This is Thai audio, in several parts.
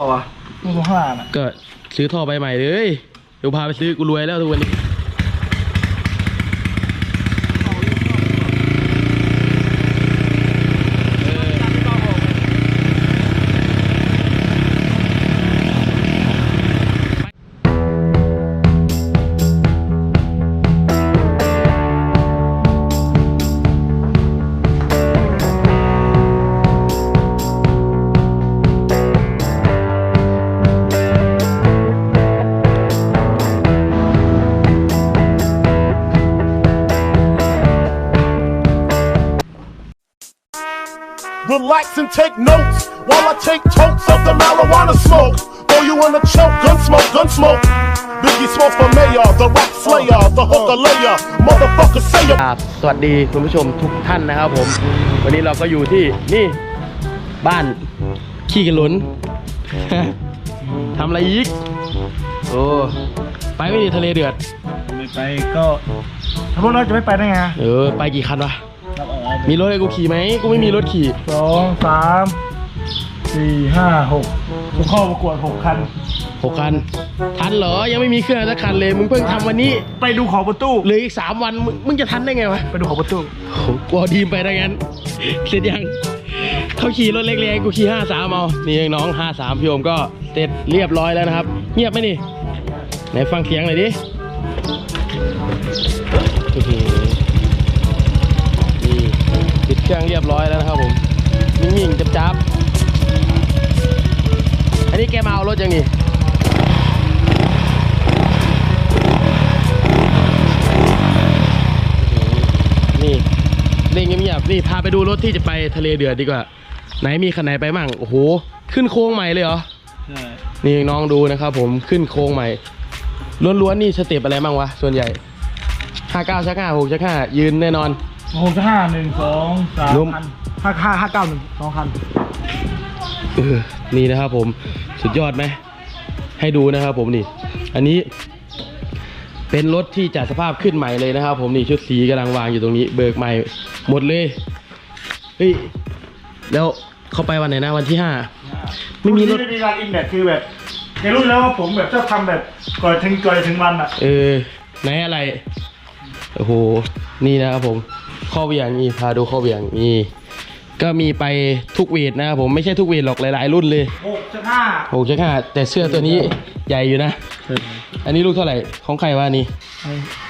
ต่อวะมึงข้างล่างอะก็ซื้อท่อใบใหม่เลย เดี๋ยวพาไปซื้อกูรวยแล้วทุกวันนี้ Relax and take notes while I take totes of the marijuana smoke. Throw you in a choke, gun smoke, gun smoke. Biggie smokes for mayor, the rap slayer, the hooker layer, motherfucker say it. ครับสวัสดีคุณผู้ชมทุกท่านนะครับผม วันนี้เราก็อยู่ที่นี่บ้านขี้กันหลุนทำอะไรอีก โอ้ไปไม่ดีทะเลเดือด ไม่ไปก็ถ้าพวกเราจะไม่ไปได้ไง เออ ไปกี่คันวะ มีรถให้กูขี่ไหมกูไม่มีรถขี่สองสามสี่ห้าหกกูเข้าประกวดหกคัน หกคัน ทันเหรอ ยังไม่มีเครื่องสักคันเลย มึงเพิ่งทำวันนี้ไปดูของประตูเหลืออีกสามวันมึงมึงจะทันได้ไงวะไปดูของประตูโอ้โหกูเอาดีมไปได้งั้น เสร็จยังเขาขี่รถเล็กๆกูขี่ห้าสามเอา นี่น้องห้าสามพี่โอมก็เสร็จเรียบร้อยแล้วนะครับ เงียบไหมนี่ ไหนฟังเสียงหน่อยดิอื้อหือนี่ปิดเครื่องเรียบร้อยแล้วนะครับผมนิ่งๆจับๆอันนี้แกมาเอารถยังนี่นี่เล่นเงียบๆนี่พาไปดูรถที่จะไปทะเลเดือดดีกว่า ไหนมีคันไหนไปมั่งโอ้โหขึ้นโค้งใหม่เลยเหรอใช่นี่น้องดูนะครับผมขึ้นโค้งใหม่ล้วนๆนี่สเต็ปอะไรบ้างวะส่วนใหญ่ห้าเก้าชักห้าหกชักห้ายืนแน่นอน หกห้าหนึ่งสองสามรวมคันห้าห้าห้าเก้าหนึ่งสองคันเออนี่นะครับผมสุดยอดไหม ให้ดูนะครับผมนี่ อันนี้เป็นรถที่จัดสภาพขึ้นใหม่เลยนะครับ ผมนี่ชุดสีกำลังวางอยู่ตรงนี้ เบิกใหม่หมดเลยเฮ้ยแล้วเข้าไปวันไหนนะวันที่ห้า ไม่มีรถไม่มีการอินเด็กคือแบบแกรู้แล้วว่าผมแบบชอบทำแบบก่อนถึงก่อนถึงวันอะเออไหนอะไรโอ้โหนี่นะครับผม ข้อเหวี่ยงนี่พาดูข้อเหวี่ยงนี่ก็มีไปทุกเวทนะครับผมไม่ใช่ทุกเวทหรอกหลายๆรุ่นเลยหกจะห้าหกชักห้าแต่เสื้อตัวนี้ใหญ่อยู่นะ อันนี้ลูกเท่าไหร่ของใครวะอันนี้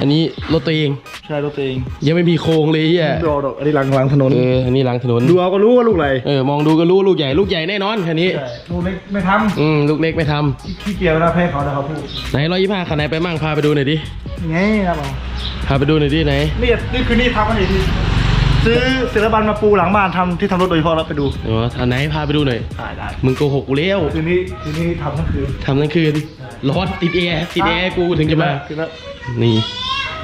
อันนี้รถตัวเองใช่รถตัวเองยังไม่มีโครงเลยเฮียดูเอาดอกอันนี้หลังหลังถนนเอออันนี้หลังถนนดูเอาก็รู้ว่าลูกอะไรเออมองดูก็รู้ลูกใหญ่ลูกใหญ่แน่นอนคันนี้ใช่ลูกเล็กไม่ทอืมลูกเล็กไม่ทำำขี้เกียจเวลาแพ้เขาแต่เขาพูดไหนร้อยยี่ห้าคันไหนไปมั่งพาไปดูหน่อยดิไงครับผม พาไปดูหน่อยดิไหนนี่นี่คือนี่ทำกันอีกทีซื้อศิลปันมาปูหลังบ้านทำที่ทำรถโดยเฉพาะแล้วไปดูอ๋ออันไหนพาไปดูหน่อยได้ได้มึงโกหกกูแล้วคืนนี้คืนนี้ทำทั้งคืนทำทั้งคืนร้อนติดแอร์ติดแอร์กูถึงจะมาคืนแล้วนี่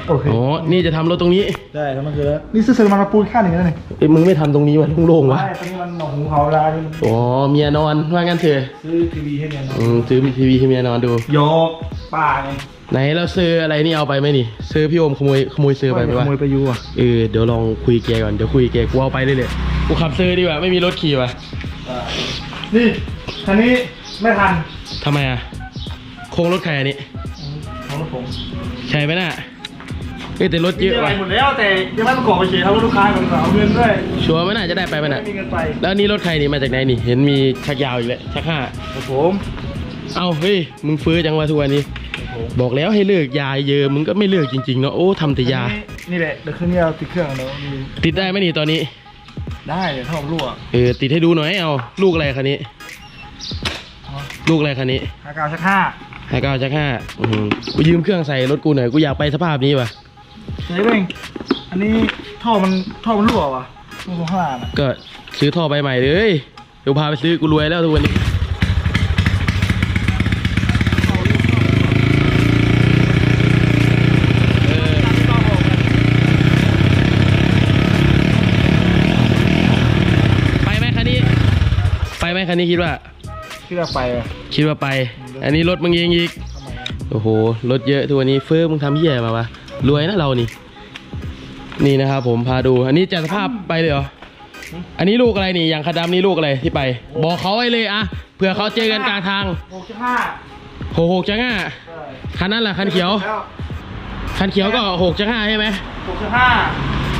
โอเคอ๋อ นี่จะทำรถตรงนี้ ได้ทำทั้งคืนแล้ว นี่ซื้อศิลปันมาปูแค่หนึ่งแล้วนี่เอ้ยมึงไม่ทำตรงนี้วะโล่งๆวะใช่ตอนนี้มันหนองหูเขาเวลาที่มันอ๋อ เมียนอน ว่างั้นเถอะ ซื้อทีวีให้เนี่ยเนาะอืม ซื้อทีวีให้เมียนอนดู โยกป่าไง ไหนแล้วซื้ออะไรนี่เอาไปไหมนี่ ซื้อพี่โอมขโมยขโมยซื้อไปไหมวะขโมยไปอยูอะเออเดี๋ยวลองคุยแกก่อนเดี๋ยวคุยแกกูเอาไปเลยเลยกูขับซื้อดีกว่าไม่มีรถขี่ว่ะนี่คันนี้ไม่ทันทำไมอะโครงรถใครอันนี้ของรถผมใช่ไหมน่ะเอ้ยแต่รถเยอะอะไรว่ะหมดแล้วแต่ยังไม่ประกอบไปเฉยทำรถลูกค้าก่อนเอาเงินด้วยชัวร์ไหมน่ะจะได้ไปไหมไม่น่ะมีเงินไปแล้วนี่รถใครนี่มาจากไหนนี่ เห็นมีชักยาวอีกแล้วชักห้าครับผมเอ้าเฮ้ยมึงฟื้อจังวะทุกวันนี้ บอกแล้วให้เลิกยาเยอะมึงก็ไม่เลิกจริงๆเนาะโอ้ทำแต่ยา นี่แหละเดี๋ยวคืนนี้เอาติดเครื่องแล้วมีติดได้ไหมนี่ตอนนี้ ได้เดี๋ยวถ้าผมรั่วเออติดให้ดูหน่อยเอาลูกอะไรคันนี้ ลูกอะไรคันนี้ห้าเก้าชักห้าห้าเก้าชักห้าอื้อหือกูยืมเครื่องใส่รถกูหน่อยกูอยากไปสภาพนี้ว่ะเฮ้ยเองอันนี้ท่อมันท่อมันรั่วว่ะตรงข้างล่างอะก็ซื้อท่อใบใหม่เลยเดี๋ยวพาไปซื้อกูรวยแล้วทุกวันนี้ ไปไหมคันนี้ ไปไหม คันนี้คิดว่า ที่เราไปอะคิดว่าไป อันนี้รถมึงเองอีก ทำไมอะโอ้โห รถเยอะทุกวันนี้เฟิร์มึงทำเหี้ยมาวะ รวยนะเรานี่ นี่นะครับผมพาดู อันนี้จัดสภาพไปเลยเหรอ อันนี้ลูกอะไรนี่ อย่างคันดำนี่ลูกอะไรที่ไป บอกเขาไว้เลยอะเผื่อเขาเจอกันกลางทางหกสิบห้าหกหกจังห้าใช่คันนั้นแหละคันเขียว แล้วคันเขียวก็หกจังห้าใช่ไหมหกสิบห้า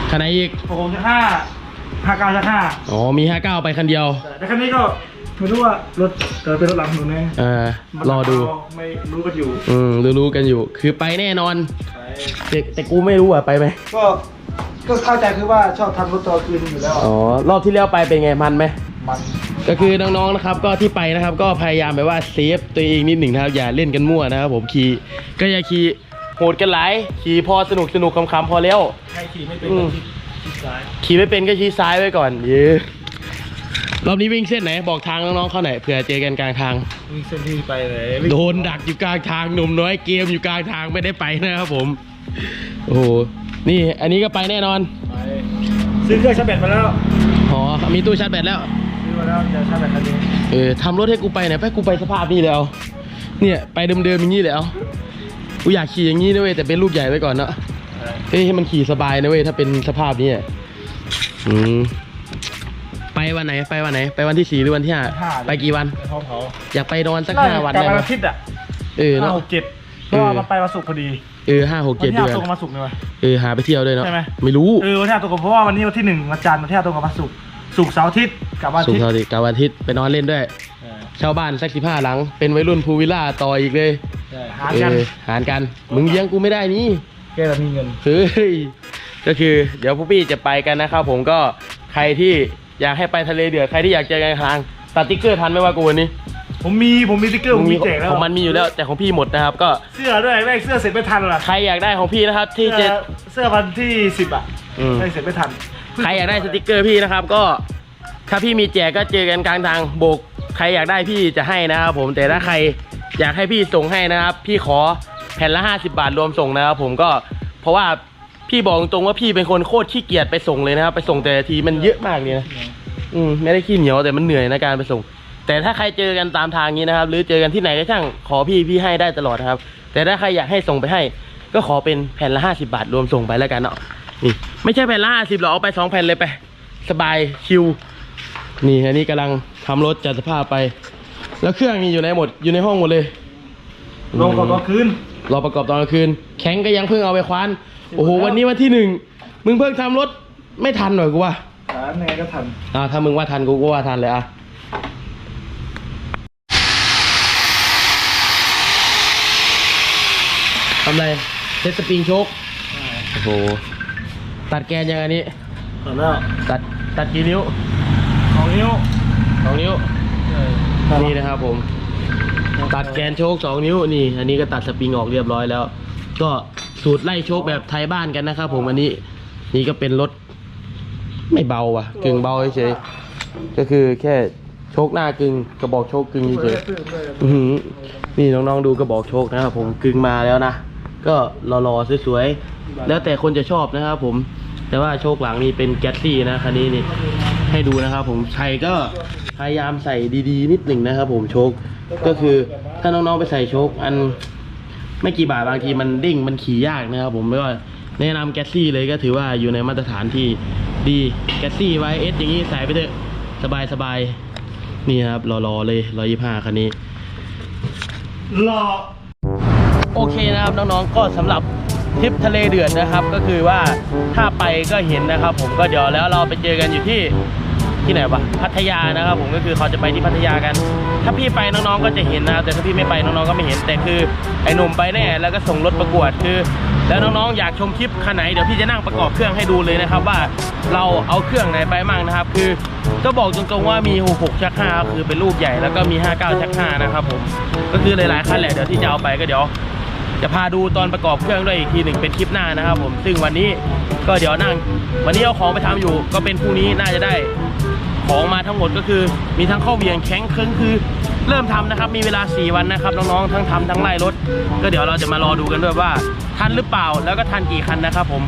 คันไหนอีก หกสิบห้าห้าเก้าจะห้าอ๋อ มีห้าเก้าไปคันเดียว แต่คันนี้ก็ ไม่รู้ว่ารถเกิดเป็นรถหลังหนูแน่เออรอดู ไม่รู้กันอยู่อืมรู้ๆกันอยู่ คือไปแน่นอนแต่แต่กูไม่รู้อะไปไหมก็ก็เข้าใจคือว่าชอบทำรถตัวคืนอยู่แล้วอะอ๋อรอบที่แล้วไปเป็นไงมันไหม มันก็คือน้องๆ นะครับ ก็ที่ไปนะครับ ก็พยายามแบบว่าเซฟตัวเองนิดหนึ่งนะครับ อย่าเล่นกันมั่วนะครับผมขี่ก็อย่าขี่โหดกันหลายขี่พอสนุกสนุกคำๆพอแล้ว ใครขี่ไม่เป็นอืมก็ขี่ซ้าย ขี่ไม่เป็นก็ชี้ซ้ายไว้ก่อนเย้ รอบนี้วิ่งเส้นไหน บอกทางน้องๆเขาหน่อยเผื่อเจอกันกลางทาง วิ่งเส้นที่ไปเลยโดนดักอยู่กลางทางหนุ่มน้อยเกมอยู่กลางทางไม่ได้ไปนะครับผม โอ้โหนี่อันนี้ก็ไปแน่นอนไปซื้อเครื่องชาร์จแบตมาแล้วอ๋อมีตู้ชาร์จแบตแล้วซื้อมาแล้วเดี๋ยวชาร์จแบตคันนี้เออทำรถให้กูไปหน่อยไปกูไปสภาพนี้แล้วเนี่ยไปเดิมๆอย่างนี้แล้วกูอยากขี่อย่างนี้นะเว้ยแต่เป็นลูกใหญ่ไว้ก่อนเนาะเอ้ยให้มันขี่สบายนะเว้ยถ้าเป็นสภาพนี้อะอืมไป วันไหนไปวันไหน ไปวันที่สี่หรือวันที่ห้าไปกี่วัน ไปห้องเขาอยากไปนอนสักน่าห้าจะวันกลับได้วันไหมอาทิตย์อะเออห้าเนาะ หกเจ็ดเพราะว่ามันไปวันศุกร์พอดีเออห้าหกวันเจ็ดที่เดืห้าอนตรงกับวันศุกร์เลยวะเออหาไปเที่ยวด้วยเนาะใช่ไหม ไม่รู้เออวันที่ห้าตรงกับเพราะว่าวันนี้วันที่หนึ่งวันจันทร์วันที่ห้าตรงกับวันศุกร์ศุกร์เสาร์อาทิตย์กลับวันอาสุกทิตย์ร์เสาร์อาทิตย์กับวันอาทิตย์ไปนอนเล่นด้วยเออเช่าบ้านสักสิบห้าหลัง เป็นวัยรุ่นภูวิลล่าต่ออีกเลยใช่หารกันเออหารกันมึงเลี้ยงกูไม่ได้นี่ แกเรามีเงิน เฮ้ยก็คือเดี๋ยวพวกพี่จะไปกันนะครับผมก็ใครที่ อยากให้ไปทะเลเดือดใครที่อยากเจอกันทางตัดติ๊กเกอร์ทันไหมว่ากูวันนี้ผมมีผมมีสติ๊กเกอร์ผมมีแจกแล้วของมันมีอยู่แล้วแต่ของพี่หมดนะครับ ก็เสื้อด้วยแม่งเสื้อเสร็จไม่ทันล่ะใครอยากได้ของพี่นะครับ ที่เสื้จะอเสื้อวันที่สิบอะอืมไม่เสร็จไม่ทันใครอยากได้สติกเกอร์พี่นะครับ ก็ ถ้าพี่มีแจกก็เจอกันกลางทางโบกใครอยากได้พี่จะให้นะครับผมแต่ถ้าใครอยากให้พี่ส่งให้นะครับ พี่ขอแผ่นละ 50 บาทรวมส่งนะครับผมก็เพราะว่า พี่บอกตรงๆว่าพี่เป็นคนโคตรขี้เกียจไปส่งเลยนะครับ ไปส่งแต่ละทีมันเยอะมากเลยนะอืมไม่ได้ขี้เหนียวแต่มันเหนื่อยในการไปส่ง แต่ถ้าใครเจอกันตามทางนี้นะครับ หรือเจอกันที่ไหนก็ช่างขอพี่พี่ให้ได้ตลอดนะครับ แต่ถ้าใครอยากให้ส่งไปให้ ก็ขอเป็นแผ่นละ50บาทรวมส่งไปแล้วกันเนาะนี่ไม่ใช่แผ่นละ50หรอกเอาไปสองแผ่นเลยไป สบายชิวนี่อันนี้กำลังทำรถจัดสภาพไป แล้วเครื่องนี่อยู่ในหมดอยู่ในห้องหมดเลย ลงก่อนตอนคืน รอประกอบตอนกลางคืน แข็งก็ยังเพิ่งเอาไปคว้าน โอ้โหวันนี้วันที่หนึ่งมึงเพิ่งทำรถไม่ทันหน่อยกูว่าหาไงก็ทันอ่าถ้ามึงว่าทันกูก็ว่าทันเลยอะทำไรเซตสปริงโชคโอ้โหตัดแกนยังอันนี้ตอนแล้วตัดตัดกี่นิ้วสองนิ้วสองนิ้วนี่นี่นะครับผม ตัดแกนโชคสองนิ้วนี่ อันนี้ก็ตัดสปริงออกเรียบร้อยแล้ว ก็ สูตรไล่โชคแบบไทยบ้านกันนะครับผมอันนี้นี่ก็เป็นรถไม่เบาว่ะ กึ่งเบาเฉยก็คือแค่โชคหน้ากึ่งกระบอกโชคกึ่งเฉยนี่น้องๆดูกระบอกโชคนะครับผมกึ่งมาแล้วนะก็รอๆสวยๆแล้วแต่คนจะชอบนะครับผมแต่ว่าโชคหลังนี่เป็นแก๊สซี่นะคันนี้นี่ให้ดูนะครับผมชัยก็พยายามใส่ดีๆ นิดหนึ่งนะครับผมโชคก็คือถ้าน้องๆไปใส่โชคอัน ไม่กี่บาทบางทีมันเด้งมันขี่ยากนะครับผมไม่ว่าแนะนำแกซี่เลยก็ถือว่าอยู่ในมาตรฐานที่ดีแกซี่ไว้เอสอย่างนี้ใส่ไปเถอะสบายสบายนี่ครับรอๆเลยร้อยยี่ห้าคันนี้รอโอเคนะครับน้องๆก็สำหรับทริปทะเลเดือดนะครับ ก็คือว่าถ้าไปก็เห็นนะครับ ผมก็เดี๋ยวแล้วเราไปเจอกันอยู่ที่ ที่ไหนวะพัทยานะครับผมก็คือเขาจะไปที่พัทยากัน ถ้าพี่ไปน้องๆก็จะเห็นนะครับแต่ถ้าพี่ไม่ไปน้องๆก็ไม่เห็นแต่คือไอ้หนุ่มไปแน่แล้วก็ส่งรถประกวดคือ แล้วน้องๆอยากชมคลิปคันไหนเดี๋ยวพี่จะนั่งประกอบเครื่องให้ดูเลยนะครับว่าเราเอาเครื่องไหนไปมั่งนะครับ คือก็บอกตรงๆว่ามี66ชัก5คือเป็นลูกใหญ่แล้วก็มี 59ชัก5นะครับผมก็คือหลายๆคันแหละเดี๋ยวที่จะเอาไปก็เดี๋ยวจะพาดูตอนประกอบเครื่องด้วยอีกทีหนึ่งเป็นคลิปหน้านะครับผมซึ่งวันนี้ก็เดี๋ยวนั่ง วันนี้เอาของไปทำอยู่ก็เป็นพรุ่งนี้น่าจะได้ ของมาทั้งหมดก็คือ มีทั้งข้าวเวียงแข็งเครื่องคือเริ่มทำนะครับ มีเวลา 4 วันนะครับ น้องๆ ทั้งทำทั้งไล่รถ ก็เดี๋ยวเราจะมารอดูกันด้วยว่า ทันหรือเปล่า แล้วก็ทันกี่คันนะครับผม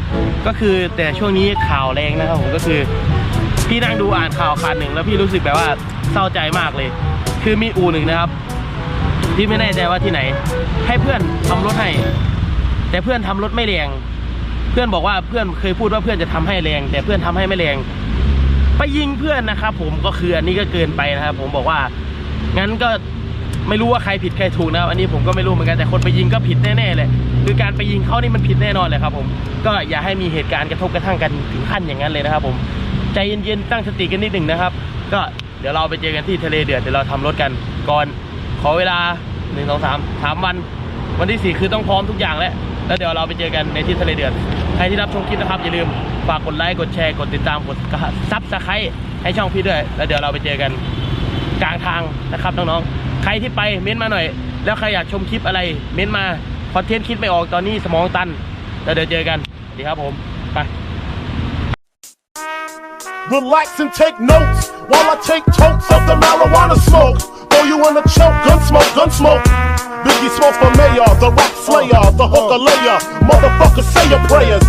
ก็คือแต่ช่วงนี้ข่าวแรงนะครับผม ก็คือ พี่นั่งดูอ่านข่าวคันหนึ่ง แล้วพี่รู้สึกแบบว่าเศร้าใจมากเลย คือมีอู่หนึ่งนะครับพี่ไม่แน่ใจว่าที่ไหน ให้เพื่อนทำรถให้ แต่เพื่อนทำรถไม่แรง เพื่อนบอกว่าเพื่อนเคยพูดว่าเพื่อนจะทำให้แรง แต่เพื่อนทำให้ไม่แรง ไปยิงเพื่อนนะครับผมก็คืออันนี้ก็เกินไปนะครับผมบอกว่างั้นก็ไม่รู้ว่าใครผิดใครถูกนะครับอันนี้ผมก็ไม่รู้เหมือนกันแต่คนไปยิงก็ผิดแน่ๆเลยคือการไปยิงเขานี่มันผิดแน่นอนเลยครับผมก็อย่าให้มีเหตุการณ์กระทบกระทั่งกันถึงขั้นอย่างนั้นเลยนะครับผมใจเย็นๆตั้งสติกันนิดหนึ่งนะครับ ก็เดี๋ยวเราไปเจอกันที่ทะเลเดือดเดี๋ยวเราทำรถกันก่อนขอเวลาหนึ่งสองสามสามวัน วันที่สี่คือต้องพร้อมทุกอย่างแล้วแล้วเดี๋ยวเราไปเจอกันในที่ทะเลเดือดใครที่รับชมคลิปนะครับอย่าลืม ฝากกดไลค์กดแชร์กดติดตามกดซับสไครต์ให้ช่องพี่ด้วย แล้วเดี๋ยวเราไปเจอกันกลางทางนะครับน้องๆ ใครที่ไปเม้นมาหน่อย แล้วใครอยากชมคลิปอะไรเม้นมาคอนเทนต์คิดไม่ออกตอนนี้สมองตัน แล้วเดี๋ยวเจอกันดีครับผม ไป Relax and take notes while I take totes of the marijuana smoke. Throw you in a choke, gun smoke, gun smoke. Biggie smokes for mayor, the rap slayer, the hooker layer. Motherfucker, say your prayers.